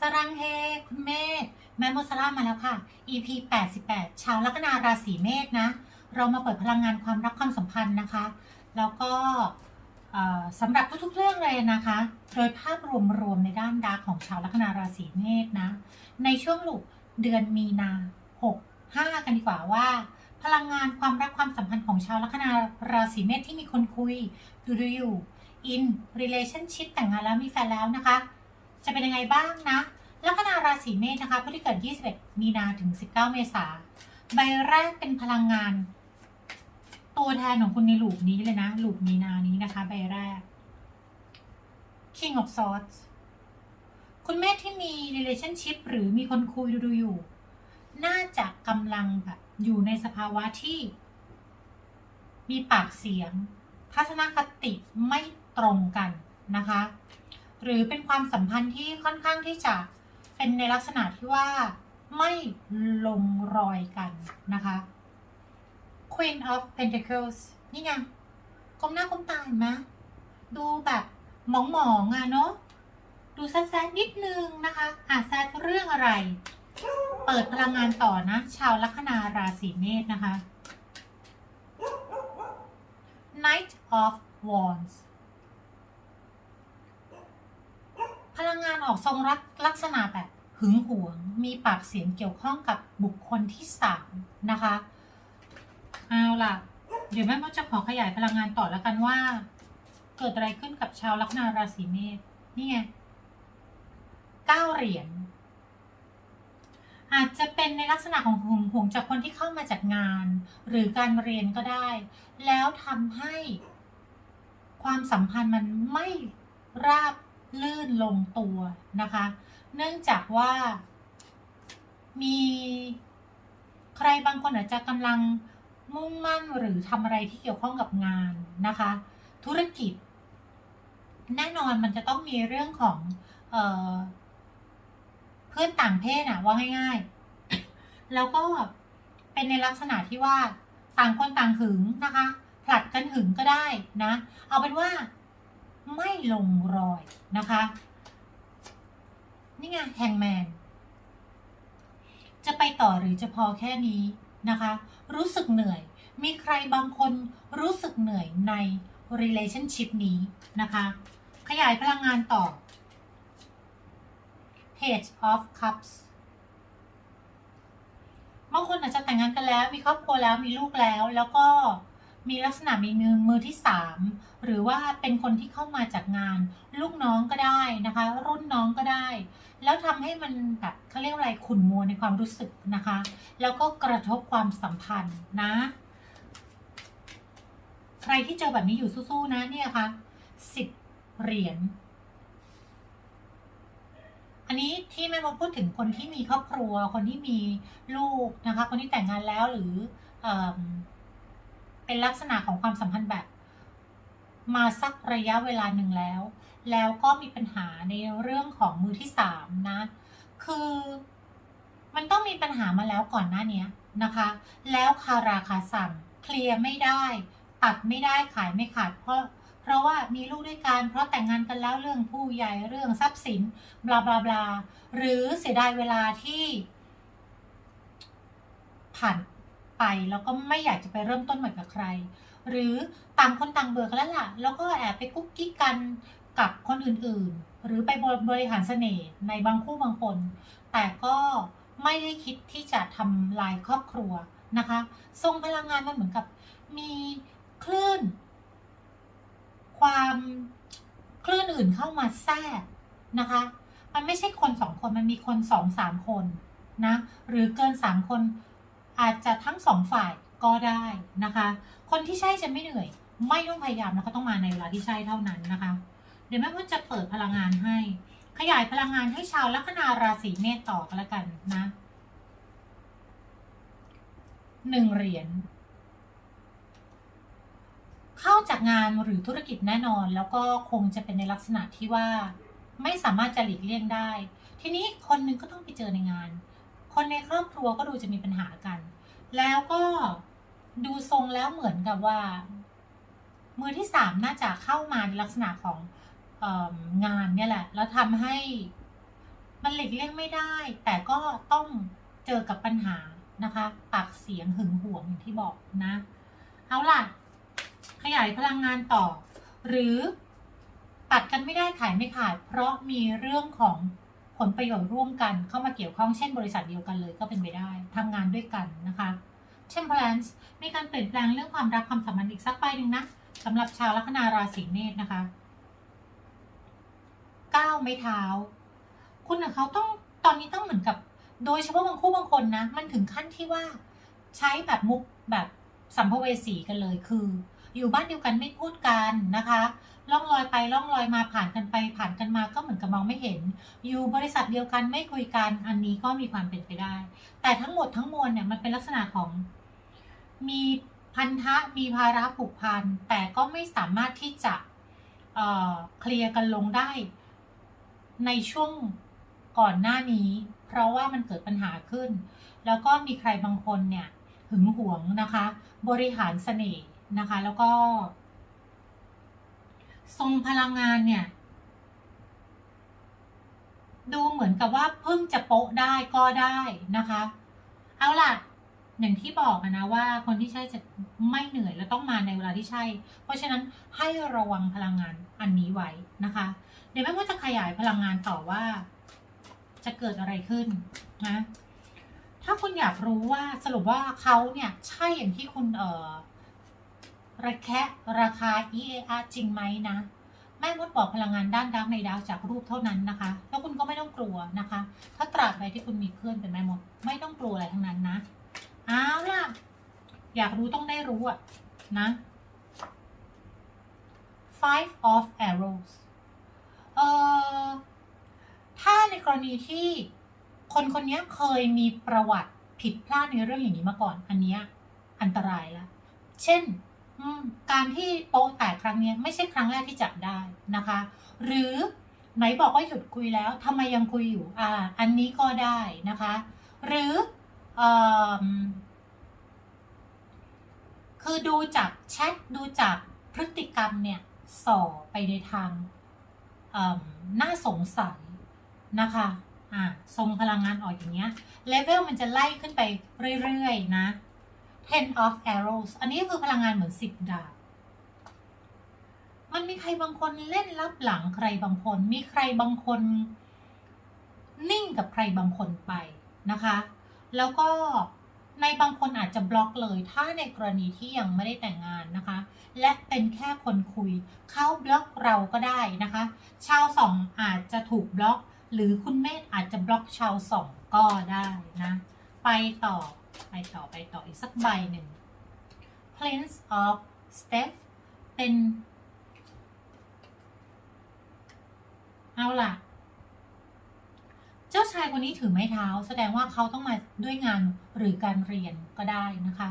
สรังเฮคุณเมธแม่โมสลามาแล้วค่ะ EP 88 ชาวลัคนาราศีเมษนะ เรามาเปิดพลังงานความรักความสัมพันธ์นะคะ แล้วก็สำหรับทุกๆเรื่องเลยนะคะ โดยภาพรวมๆในด้านดาร์ของชาวลัคนาราศีเมษนะ ในช่วงหลูกเดือนมีนา6 5 กันดีกว่าว่า พลังงานความรักความสัมพันธ์ของชาวลัคนาราศีเมษที่มีคนคุยดูดูอยู่ in relationship แต่งงานแล้วมีแฟนแล้วนะคะ จะเป็นยังไงบ้างนะลัคนาราศีเมษนะคะผู้ที่เกิด 21 มีนาถึง 19 เมษาใบแรกเป็นพลังงาน ตัวแทนของคุณในหลูปนี้เลยนะหลูปมีนานี้นะคะใบแรก King of Swords คุณเมษที่มี relationship หรือมีคนคุยดูๆอยู่ น่าจะกำลังแบบอยู่ในสภาวะที่ มีปากเสียง ทัศนคติไม่ตรงกันนะคะ หรือเป็นความสัมพันธ์ที่ค่อนข้างที่จะเป็นในลักษณะที่ว่าไม่ลงรอยกันนะคะ Queen of Pentacles นี่ไงก้มหน้าก้มตาเห็นไหมดูแบบหมองๆอะเนาะดูแซดๆนิดนึงนะคะอาจแซดเรื่องอะไร เปิดพลังงานต่อนะ ชาวลัคนาราศีเมษนะคะ Knight of Wands พลังงานออกทรงรักลักษณะแบบหึงหวง มีปากเสียงเกี่ยวข้องกับบุคคลที่สามนะคะ เอาล่ะ เดี๋ยวแม่มดจะขอขยายพลังงานต่อแล้วกันว่า เกิดอะไรขึ้นกับชาวลัคนาราศีเมษนี่ไงเก้าเหรียญอาจจะเป็นในลักษณะของหึงหวงจากคนที่เข้ามาจากงาน หรือการเรียนก็ได้ แล้วทำให้ความสัมพันธ์มันไม่ราบ ลื่นลงตัวนะคะ เนื่องจากว่ามีใครบางคนอาจจะกำลังมุ่งมั่นหรือทำอะไรที่เกี่ยวข้องกับงานนะคะ ธุรกิจ แน่นอนมันจะต้องมีเรื่องของเออเพื่อนต่างเพศอะว่าง่ายๆ แล้วก็เป็นในลักษณะที่ว่าต่างคนต่างหึงนะคะผลัดกันหึงก็ได้นะ เอาเป็นว่า ไม่ลงรอยนะคะ นี่ไงแฮงแมนจะไปต่อหรือจะพอแค่นี้นะคะ รู้สึกเหนื่อย มีใครบางคนรู้สึกเหนื่อยใน relationship นี้นะคะ ขยายพลังงานต่อ Page of Cups บางคนอาจจะแต่งงานกันแล้ว มีครอบครัวแล้วมีลูกแล้วแล้วก็ มีลักษณะมีมือมือที่สามหรือว่าเป็นคนที่เข้ามาจากงาน ลูกน้องก็ได้นะคะ รุ่นน้องก็ได้ แล้วทำให้มันแบบเขาเรียกอะไรขุ่นมัวในความรู้สึกนะคะ แล้วก็กระทบความสัมพันธ์นะ ใครที่เจอแบบนี้อยู่สู้ๆนะเนี่ยค่ะสิบเหรียญอันนี้ที่แม่มาพูดถึงคนที่มีครอบครัว คนที่มีลูกนะคะ คนที่แต่งงานแล้วหรืออ เป็นลักษณะของความสัมพันธ์แบบ มาสักระยะเวลาหนึ่งแล้ว แล้วก็มีปัญหาในเรื่องของมือที่สามนะ คือมันต้องมีปัญหามาแล้วก่อนหน้านี้นะคะ แล้วคาราคาสั่งเคลียร์ไม่ได้ ตัดไม่ได้ขายไม่ขาดเพราะเพราะว่ามีลูกด้วยกันเพราะแต่งงานกันแล้วเรื่องผู้ใหญ่เรื่องทรัพย์สินบลาบลาบลาหรือเสียดายเวลาที่ผ่าน ไป แล้วก็ไม่อยากจะไปเริ่มต้นใหม่กับใคร หรือต่างคนต่างเบื่อกันแล้วล่ะ แล้วก็แอบไปกุ๊กกิ๊กกันกับคนอื่นๆ หรือไปบริหารเสน่ห์ในบางคู่บางคน แต่ก็ไม่ได้คิดที่จะทำลายครอบครัวนะคะ ทรงพลังงานมันเหมือนกับมีคลื่น ความคลื่นอื่นเข้ามาแทรกนะคะ มันไม่ใช่คนสองคน มันมีคนสองสามคนนะ หรือเกินสามคน อาจจะทั้งสองฝ่ายก็ได้นะคะ คนที่ใช่จะไม่เหนื่อย ไม่ต้องพยายามนะคะต้องมาในเวลาที่ใช่เท่านั้นนะคะ เดี๋ยวแม่พุ่จะเปิดพลังงานให้ ขยายพลังงานให้ชาวลัคนาราศีเมษต่อกันแล้วกันนะหนึ่งเหรียญเข้าจากงานหรือธุรกิจแน่นอน แล้วก็คงจะเป็นในลักษณะที่ว่า ไม่สามารถจะหลีกเลี่ยงได้ ทีนี้คนหนึงก็ต้องไปเจอในงาน คนในครอบครัวก็ดูจะมีปัญหากัน แล้วก็ดูทรงแล้วเหมือนกับว่า มือที่สามน่าจะเข้ามาในลักษณะขององานเนี่ยแหละ แล้วทำให้มันหลีกเลี่ยงไม่ได้ แต่ก็ต้องเจอกับปัญหานะคะปากเสียงหึงหวงอย่างที่บอกนะ เอาล่ะ ขยายพลังงานต่อ หรือตัดกันไม่ได้ขายไม่ขาดเพราะมีเรื่องของ ผลประโยชน์ร่วมกันเข้ามาเกี่ยวข้องเช่นบริษัทเดียวกันเลยก็เป็นไปได้ทำงานด้วยกันนะคะเช่น Temperance มีการเปลี่ยนแปลงเรื่องความรักความสัมพันธ์อีกสักใบหนึ่งนะสำหรับชาวลัคนาราศีเมษนะคะก้าวไม้เท้า คุณกับเขาต้องตอนนี้ต้องเหมือนกับ โดยเฉพาะบางคู่บางคนนะ มันถึงขั้นที่ว่าใช้แบบมุกแบบสัมภเวสีกันเลยคือ อยู่บ้านเดียวกันไม่พูดกันนะคะ ล่องลอยไปล่องลอยมาผ่านกันไป ผ่านกันมาก็เหมือนกับมองไม่เห็น อยู่บริษัทเดียวกันไม่คุยกันอันนี้ก็มีความเป็นไปได้ แต่ทั้งหมดทั้งมวลเนี่ยมันเป็นลักษณะของมีพันธะมีภาระผูกพันแต่ก็ไม่สามารถที่จะเเคลียร์กันลงได้ในช่วงก่อนหน้านี้ เพราะว่ามันเกิดปัญหาขึ้น แล้วก็มีใครบางคนเนี่ยหึงหวงนะคะ บริหารเสน่ห์นะคะ แล้วก็ ทรงพลังงานเนี่ย ดูเหมือนกับว่าเพิ่งจะโป๊ะได้ก็ได้นะคะ เอาล่ะอย่างที่บอกนะว่าคนที่ใช่จะไม่เหนื่อยและต้องมาในเวลาที่ใช่ เพราะฉะนั้นให้ระวังพลังงานอันนี้ไว้นะคะ เดี๋ยวแม่ว่าจะขยายพลังงานต่อว่า จะเกิดอะไรขึ้นนะ ถ้าคุณอยากรู้ว่าสรุปว่าเขาเนี่ยใช่อย่างที่คุณเอ่อ ระแคะราคา EAR จริงไหมนะ แม่มดบอกพลังงานด้านดักในดาวจากรูปเท่านั้นนะคะ แล้วคุณก็ไม่ต้องกลัวนะคะ ถ้าตราบใดที่คุณมีเพื่อนเป็นแม่มด ไม่ต้องกลัวอะไรทั้งนั้นนะเอาล่ะ อยากรู้ต้องได้รู้อะนะ five of arrows เอ่อ ถ้าในกรณีที่คนคนนี้เคยมีประวัติผิดพลาดในเรื่องอย่างนี้มาก่อน อันเนี้ยอันตรายละ เช่น การที่โป๊ะแตกครั้งนี้ไม่ใช่ครั้งแรกที่จับได้นะคะ หรือไหนบอกว่าหยุดคุยแล้วทำไมยังคุยอยู่อ่าอันนี้ก็ได้นะคะ หรืออคือดูจากแชทดูจากพฤติกรรมเนี่ยส่อไปในทางน่าสงสัยนะคะอ่าทรงพลังงานออกอย่างเงี้ยเลเวลมันจะไล่ขึ้นไปเรื่อยๆนะ ten of arrows อันนี้คือพลังงานเหมือนสิบดาบ มันมีใครบางคนเล่นลับหลังใครบางคน มีใครบางคน นิ่งกับใครบางคนไปนะคะ แล้วก็ในบางคนอาจจะบล็อกเลย ถ้าในกรณีที่ยังไม่ได้แต่งงานนะคะ และเป็นแค่คนคุย เขาบล็อกเราก็ได้นะคะ ชาวสองอาจจะถูกบล็อก หรือคุณเมธอาจจะบล็อกชาวสองก็ได้นะ ไปต่อ ไปต่อไปต่ออีกสักใบหนึ่ง Prince of Steph เป็น เอาล่ะ เจ้าชายคนนี้ถือไม้เท้า แสดงว่าเขาต้องมาด้วยงานหรือการเรียนก็ได้นะคะ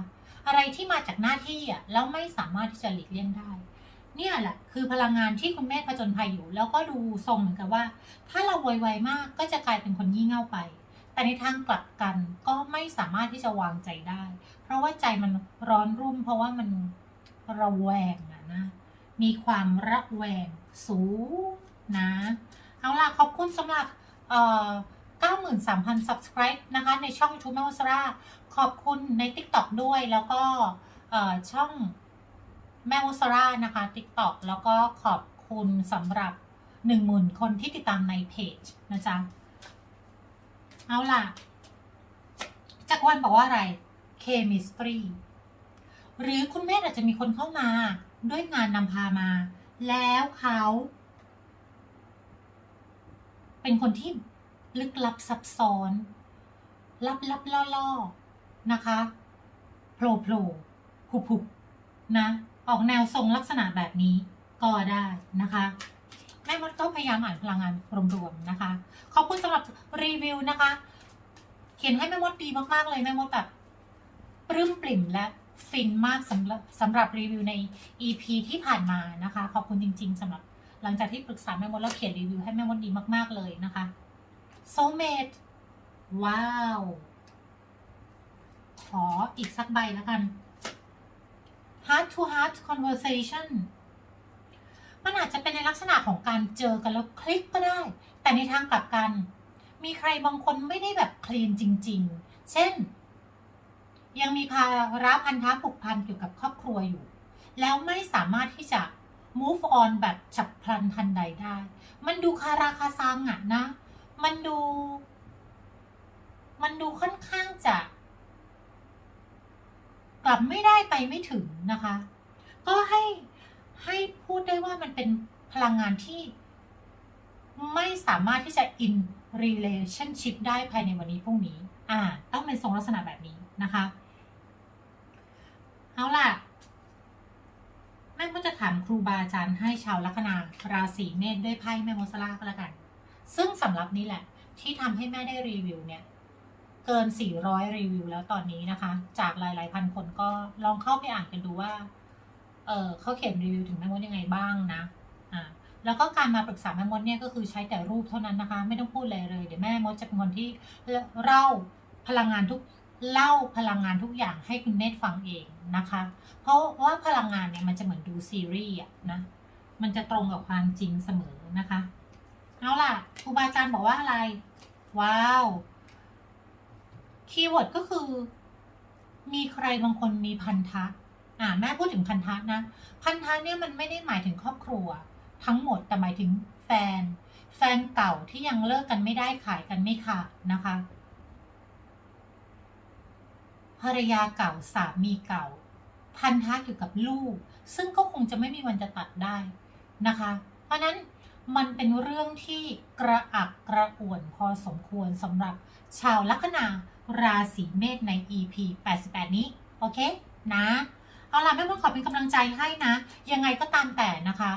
อะไรที่มาจากหน้าที่อะแล้วไม่สามารถที่จะหลีกเลี่ยงได้ เนี่ยแหละคือพลังงานที่คุณแม่ผจญภัยอยู่ แล้วก็ดูทรงเหมือนกับว่า ถ้าเราไวๆมากก็จะกลายเป็นคนงี่เง่าไป แต่ในทางกลับกันก็ไม่สามารถที่จะวางใจได้ เพราะว่าใจมันร้อนรุ่ม เพราะว่ามันระแวงอะนะ มีความระแวงสูงนะ เอาล่ะ ขอบคุณสำหรับเอ่อ93,000 subscribe นะคะ ในช่อง YouTube แม่วสราขอบคุณใน TikTok ด้วยแล้วก็ช่องแม่วสรานะคะ TikTok แล้วก็ขอบคุณสำหรับ 10,000 คนที่ติดตามในเพจนะจ๊ะ เอาล่ะ จักรวาลบอกว่าอะไร chemistry หรือคุณแม่อาจจะมีคนเข้ามาด้วยงานนำพามา แล้วเขา เป็นคนที่ลึกลับซับซ้อน ลับลับล่อล่อๆนะคะโผล่โผล่หุบหุบนะ ออกแนวทรงลักษณะแบบนี้ก็ได้นะคะ แม่มดก็พยายามอ่านพลังงานรวมๆนะคะ ขอบคุณสำหรับรีวิวนะคะ เขียนให้แม่มดดีมากๆเลยแม่มดแบบปลื้มปริ่มและฟินมากสำหรับสำหรับรีวิวใน EP ที่ผ่านมานะคะ ขอบคุณจริง ๆสำหรับหลังจากที่ปรึกษาแม่มดแล้วเขียนรีวิวให้แม่มดดีมากๆเลยนะคะ soulmate ว้าว ขออีกสักใบแล้วกัน heart to heart conversation มันอาจจะเป็นในลักษณะของการเจอกันแล้วคลิกก็ได้ แต่ในทางกลับกันมีมีใครบางคนไม่ได้แบบคลีนจริง ๆ เช่น ยังมีภาระพันธะผูกพันเกี่ยวกับครอบครัวอยู่ แล้วไม่สามารถที่จะ move on แบบฉับพลันทันใดได้ มันดูคาราคาซังอะนะ มันดู มันดูค่อนข้างจะ กลับไม่ได้ไปไม่ถึงนะคะ ก็ให้ ให้พูดได้ว่ามันเป็นพลังงานที่ไม่สามารถที่จะ in relationship ได้ภายในวันนี้พรุ่งนี้ อ่า ต้องเป็นทรงลักษณะแบบนี้นะคะ เอาล่ะ แม่ก็จะถามครูบาอาจารย์ให้ชาวลัคนาราศีเมษด้วยไพ่แม่มดสลาก็แล้วกัน ซึ่งสำหรับนี้แหละ ที่ทำให้แม่ได้รีวิวเนี่ย เกิน 400 รีวิวแล้วตอนนี้นะคะ จากหลาย ๆ พันคนก็ลองเข้าไปอ่านกันดูว่า เออเขาเขียนรีวิวถึงแม่มดยังไงบ้างนะอ่าแล้วก็การมาปรึกษาแม่มดเนี่ยก็คือใช้แต่รูปเท่านั้นนะคะ ไม่ต้องพูดอะไรเลยเดี๋ยวแม่มดจะเป็นคนที่เล่าพลังงานทุกเล่าพลังงานทุกอย่างให้คุณเนตฟังเองนะคะ เพราะว่าพลังงานเนี่ยมันจะเหมือนดูซีรีส์นะมันจะตรงกับความจริงเสมอนะคะเอาล่ะครูบาอาจารย์บอกว่าอะไร ว้าวคีย์เวิร์ดก็คือ มีใครบางคนมีพันธะ อ่าแม่พูดถึงพันธะนะ พันธะเนี่ยมันไม่ได้หมายถึงครอบครัว ทั้งหมดแต่หมายถึงแฟน แฟนเก่าที่ยังเลิกกันไม่ได้ขายกันไม่ขาดนะคะ ภรรยาเก่าสามีเก่า พันธะเกี่ยวกับลูก ซึ่งก็คงจะไม่มีวันจะตัดได้นะคะ เพราะนั้นมันเป็นเรื่องที่กระอักกระอ่วนพอสมควรสำหรับชาวลัคนาราศีเมษใน EP 88 นี้ โอเค นะ เอาล่ะแม่มดขอเป็นกำลังใจให้นะ ยังไงก็ตามแต่นะคะ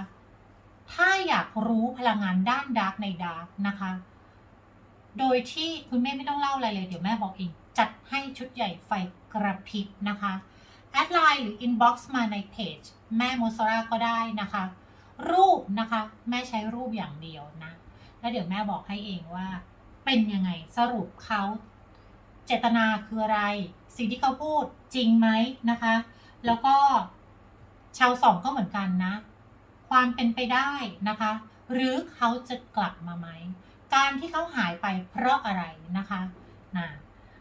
ถ้าอยากรู้พลังงานด้านดาร์กในดาร์กนะคะ โดยที่คุณแม่ไม่ต้องเล่าอะไรเลย เดี๋ยวแม่บอกเองจัดให้ชุดใหญ่ไฟกระพริบนะคะแอดไลน์หรือ inbox มาในเพจแม่โมซาร่าก็ได้นะคะ รูปนะคะ แม่ใช้รูปอย่างเดียวนะ แล้วเดี๋ยวแม่บอกให้เองว่า เป็นยังไงสรุปเขาเจตนาคืออะไร สิ่งที่เขาพูดจริงไหมนะคะ แล้วก็ชาวสองก็เหมือนกันนะ ความเป็นไปได้นะคะ หรือเขาจะกลับมาไหม การที่เขาหายไปเพราะอะไรนะคะนะ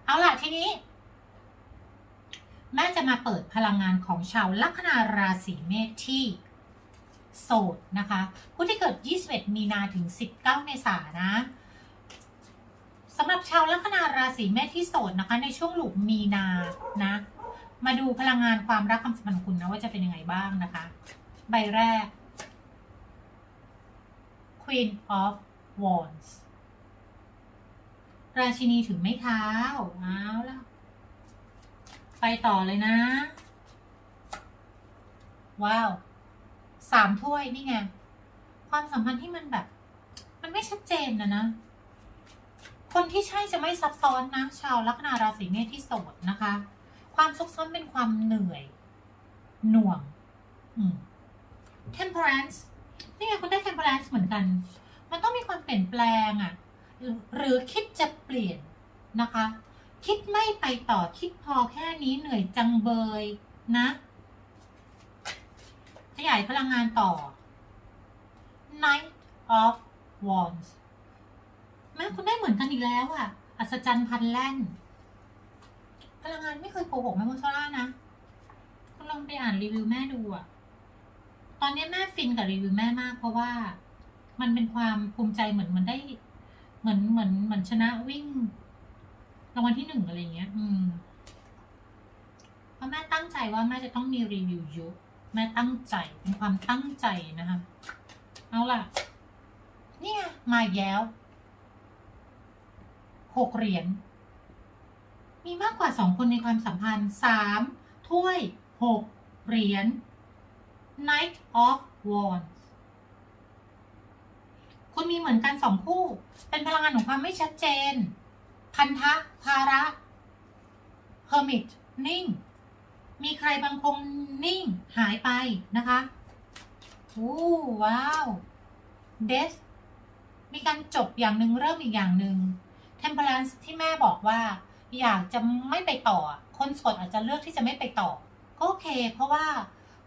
เอาล่ะทีนี้ แม่จะมาเปิดพลังงานของชาวลัคนาราศีเมษที่โสดนะคะผู้ที่เกิด 21 มีนาถึง 19 เมษายนนะสำหรับชาวลัคนาราศีเมษที่โสดนะคะ ในช่วงหลุมมีนานะ มาดูพลังงานความรักความสัมพันธ์ของคุณนะว่าจะเป็นยังไงบ้างนะคะ ใบแรก Queen of Wands ราชินีถือไม้เท้าเอาละไปต่อเลยนะ ว้าว สามถ้วยนี่ไง ความสัมพันธ์ที่มันแบบ มันไม่ชัดเจนนะนะ คนที่ใช่จะไม่ซับซ้อนนะ ชาวลัคนาราศีเมษที่โสดนะคะ ความซับซ้อนเป็นความเหนื่อย หน่วง temperance นี่ไงคุณได้ temperance เหมือนกัน มันต้องมีความเปลี่ยนแปลงอะ่ะหรือคิดจะเปลี่ยนนะคะ คิดไม่ไปต่อคิดพอแค่นี้เหนื่อยจังเบยนะ ขยายพลังงานต่อ Knight of Wands แม่คุณได้เหมือนกันอีกแล้วอะอัศจรรย์พันแล่น ลังงานไม่เคยโกหกแม่โมซาร่านะคุณลองไปอ่านรีวิวแม่ดูอะตอนนี้แม่ฟินกับรีวิวแม่มาก เพราะว่ามันเป็นความภูมิใจเหมือนมันได้ เหมือนเหมือนเหมือนชนะวิ่งรางวัลที่หนึ่งอะไรเงี้ย อืมเพราะแม่ตั้งใจว่าแม่จะต้องมีรีวิวเยอะแม่ตั้งใจเป็นความตั้งใจนะคะ เอาล่ะ นี่ไงมาแล้วหกเหรียญ มีมากกว่าสองคนในความสัมพันธ์สามถ้วยหกเหรียญ Knight of Wands คุณมีเหมือนกันสองคู่ เป็นพลังงานของความไม่ชัดเจน พันธะ ภาระ hermit นิ่ง มีใครบางคนนิ่งหายไปนะคะโอ้ว้าว death มีการจบอย่างหนึ่งเริ่มอีกอย่างหนึ่ง temperance ที่แม่บอกว่า อยากจะไม่ไปต่อ คนโสดอาจจะเลือกที่จะไม่ไปต่อ ก็โอเค เพราะว่า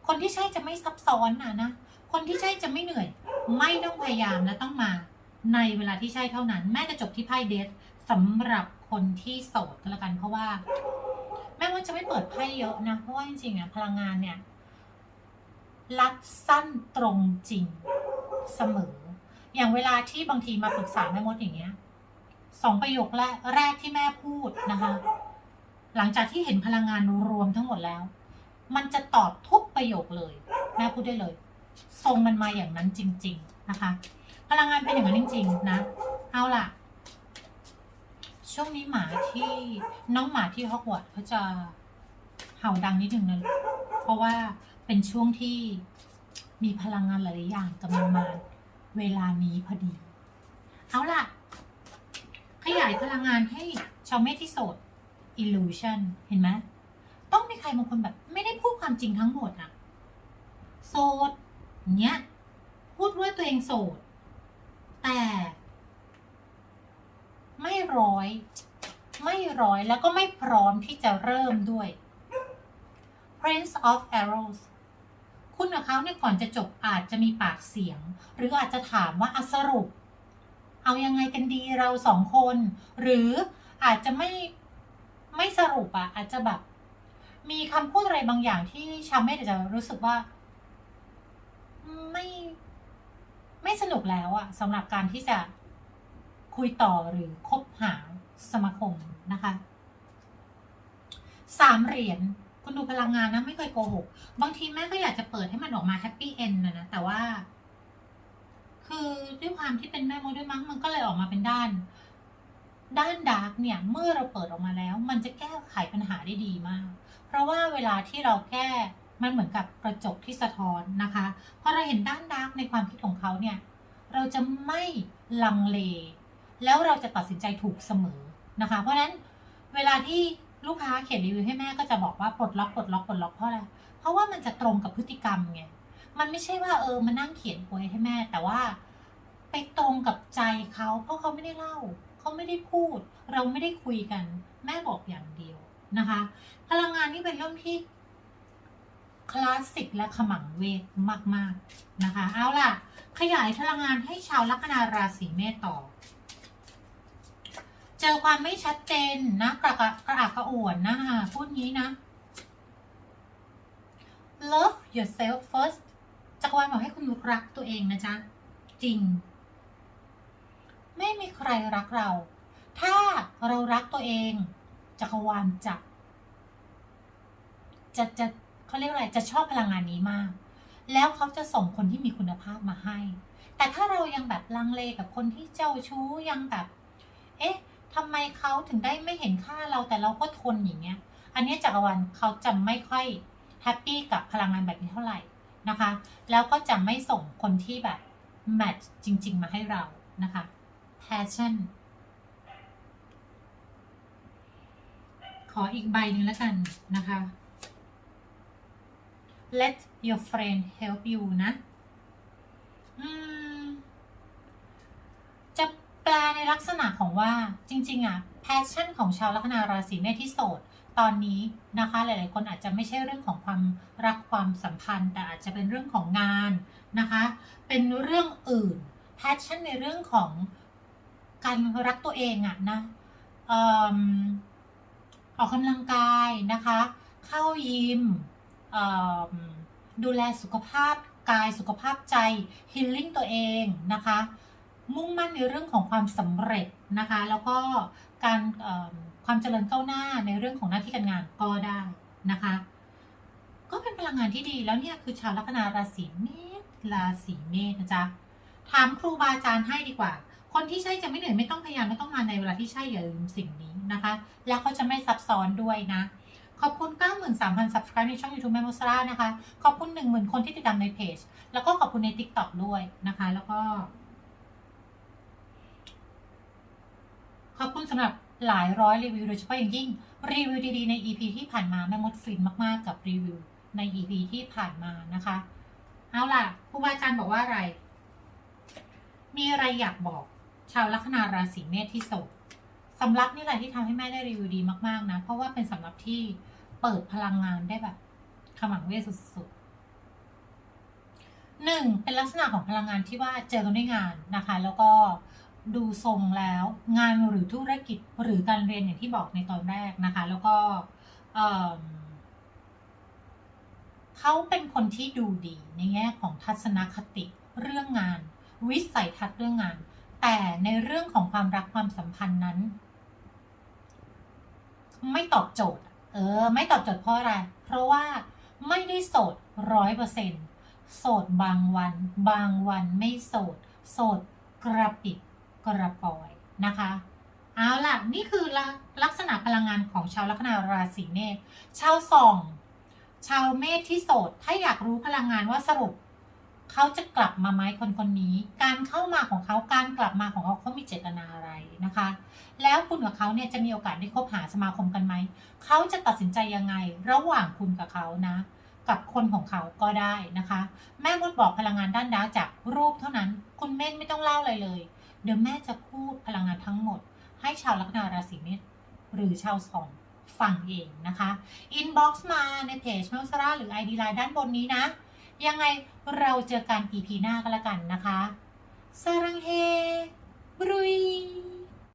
คนที่ใช่จะไม่ซับซ้อนนะนะ คนที่ใช่จะไม่เหนื่อย ไม่ต้องพยายามและต้องมา ในเวลาที่ใช่เท่านั้น แม่จะจบที่ไพ่เดทสำหรับคนที่โสดก็แล้วกัน เพราะว่า แม่ว่าจะไม่เปิดไพ่เยอะนะ เพราะว่าจริงๆอะพลังงานเนี่ยรัดสั้นตรงจริงเสมอ อย่างเวลาที่บางทีมาปรึกษาแม่มดอย่างเงี้ย สองประโยคแรกแรกที่แม่พูดนะคะ หลังจากที่เห็นพลังงานรวมทั้งหมดแล้ว มันจะตอบทุกประโยคเลย แม่พูดได้เลย ทรงมันมาอย่างนั้นจริง ๆนะคะ พลังงานเป็นอย่างนั้นจริง ๆ นะ เอาล่ะ ช่วงนี้หมาที่น้องหมาที่ฮอกวอตส์เขาจะเห่าดังนิดนึงนะเพราะว่าเป็นช่วงที่มีพลังงานหลายๆอย่างกำลังมาเวลานี้พอดี เอาล่ะ ขยายพลังงานให้ชาวเมธที่โสด illusion เห็นไหมต้องมีใครบางคนแบบไม่ได้พูดความจริงทั้งหมดอะโสดเนี้ย พูดว่าตัวเองโสด แต่ ไม่ร้อย ไม่ร้อยแล้วก็ไม่พร้อมที่จะเริ่มด้วย Prince of Arrows คุณกับเขาเนี่ยก่อนจะจบอาจจะมีปากเสียง หรืออาจจะถามว่าอสรุป เอายังไงกันดีเราสองคน หรืออาจจะไม่ไม่สรุปอะอาจจะแบบ มีคำพูดอะไรบางอย่างที่ชาวเมธอาจจะรู้สึกว่า ไม่ไม่สนุกแล้วอะสำหรับการที่จะคุยต่อหรือคบหาสมาคมนะคะสามเหรียญคุณดูพลังงานนะไม่เคยโกหก บางทีแม่ก็อยากจะเปิดให้มันออกมาแฮปปี้เอนนะนะ แต่ว่า คือด้วยความที่เป็นแม่มดด้วยมั้งมันก็เลยออกมาเป็นด้าน ด้านดาร์กเนี่ยเมื่อเราเปิดออกมาแล้ว มันจะแก้ไขปัญหาได้ดีมาก เพราะว่าเวลาที่เราแก้มันเหมือนกับกระจกที่สะท้อนนะคะพอเราเห็นด้านดาร์กในความคิดของเขาเนี่ยเราจะไม่ลังเล แล้วเราจะตัดสินใจถูกเสมอนะคะ เพราะฉะนั้นเวลาที่ลูกค้าเขียนรีวิวให้แม่ก็จะบอกว่าปลดล็อกปลดล็อกปลดล็อกเพราะอะไรเพราะว่ามันจะตรงกับพฤติกรรมไง มันไม่ใช่ว่าเออมานั่งเขียนอวยให้แม่ แต่ว่าไปตรงกับใจเขาเพราะเขาไม่ได้เล่า เขาไม่ได้พูด เราไม่ได้คุยกัน แม่บอกอย่างเดียวนะคะ พลังงานนี่เป็นเรื่องที่คลาสสิกและขมังเวทมาก ๆ นะคะ เอาล่ะ ขยายพลังงานให้ชาวลัคนาราศีเมษต่อ เจอความไม่ชัดเจนนะ กระกะกระอักกระอ่วนนะคะพูดงี้นะ love yourself first จักรวาลบอกให้คุณรักตัวเองนะจ๊ะ จริง ไม่มีใครรักเรา ถ้าเรารักตัวเอง จักรวาลจะจะจะเขาเรียกอะไรจะชอบพลังงานนี้มาก แล้วเขาจะส่งคนที่มีคุณภาพมาให้ แต่ถ้าเรายังแบบลังเลกับคนที่เจ้าชู้ยังแบบ เอ๊ะทำไมเขาถึงได้ไม่เห็นค่าเราแต่เราก็ทนอย่างเงี้ย อันนี้จักรวาลเขาจะไม่ค่อยแฮปปี้กับพลังงานแบบนี้เท่าไหร่ นะคะ แล้วก็จะไม่ส่งคนที่แบบแมทจริง ๆ มาให้เรานะคะ passion ขออีกใบหนึ่งแล้วกันนะคะ let your friend help you นะ จะแปลในลักษณะของว่าจริง ๆ อะ passion ของชาวลัคนาราศีเมษที่โสด ตอนนี้นะคะหลาย ๆ คนอาจจะไม่ใช่เรื่องของความรักความสัมพันธ์ แต่อาจจะเป็นเรื่องของงานนะคะ เป็นเรื่องอื่น passion ในเรื่องของการรักตัวเองอะนะอออกกำลังกายนะคะ เข้ายิมดูแลสุขภาพกายสุขภาพใจ healing ตัวเองนะคะ มุ่งมั่นในเรื่องของความสำเร็จนะคะ แล้วก็การ ความเจริญก้าวหน้าในเรื่องของหน้าที่การงานก็ได้นะคะ ก็เป็นพลังงานที่ดีแล้วเนี่ยคือชาวลัคนาราศีเมษราศีเมษนะจ๊ะถามครูบาอาจารย์ให้ดีกว่า คนที่ใช่จะไม่เหนื่อยไม่ต้องพยายามไม่ต้องมาในเวลาที่ใช่อย่าลืมสิ่งนี้นะคะ แล้วเขาจะไม่ซับซ้อนด้วยนะ ขอบคุณ 93,000 subscribe ในช่อง YouTube แมมโมสรานะคะ ขอบคุณ 10,000 คนที่ติดตามในเพจ แล้วก็ขอบคุณใน TikTok ด้วยนะคะ แล้วก็ ขอบคุณสำหรับ หลายร้อยรีวิวโดยเฉพาะอย่างยิ่งรีวิวดีๆใน EP ที่ผ่านมาแม่มดฟินมากๆกับรีวิวใน EP ที่ผ่านมานะคะ เอาล่ะครูบาอาจารย์บอกว่าอะไร มีอะไรอยากบอก ชาวลัคนาราศีเมษที่โสดสำรับนี่แหละที่ทำให้แม่ได้รีวิวดีมากๆนะ เพราะว่าเป็นสำรับที่เปิดพลังงานได้แบบขมังเวสุดๆหนึ่งเป็นลักษณะของพลังงานที่ว่าเจอกันด้วยงานนะคะ แล้วก็ ดูทรงแล้ว งานหรือธุรกิจหรือการเรียนอย่างที่บอกในตอนแรกนะคะ แล้วก็เเขาเป็นคนที่ดูดีในแง่ของทัศนคติเรื่องงาน วิสัยทัศน์เรื่องงาน แต่ในเรื่องของความรักความสัมพันธ์นั้น ไม่ตอบโจทย์ เออ ไม่ตอบโจทย์เพราะอะไร เพราะว่าไม่ได้โสดร้อยเปอร์เซ็นต์โสดบางวัน บางวันไม่โสด โสดกระปิด กระปอยนะคะเอาล่ะนี่คือล,ลักษณะพลังงานของชาวลัคนาราศีเมษชาวส่องชาวเมษที่โสด ถ้าอยากรู้พลังงานว่าสรุป เขาจะกลับมาไหมคนคนนี้ การเข้ามาของเขาการกลับมาของเขาเขามีเจตนาอะไรนะคะ แล้วคุณกับเขาเนี่ยจะมีโอกาสได้คบหาสมาคมกันไหม เขาจะตัดสินใจยังไงระหว่างคุณกับเขานะ กับคนของเขาก็ได้นะคะ แม่มดบอกพลังงานด้านดาวจากรูปเท่านั้น คุณเม่ไม่ต้องเล่าอะไรเลย เดี๋ยวแม่จะพูดพลังงานทั้งหมด ให้ชาวลัคนาราศีเมษหรือชาวสองฟังเองนะคะอินบ็อกซ์มาในเพจเมลซาร่าหรือ ID ไลน์ด้านบนนี้นะ ยังไงเราเจอกัน EP หน้าก็แล้วกันนะคะสรังเฮบรุย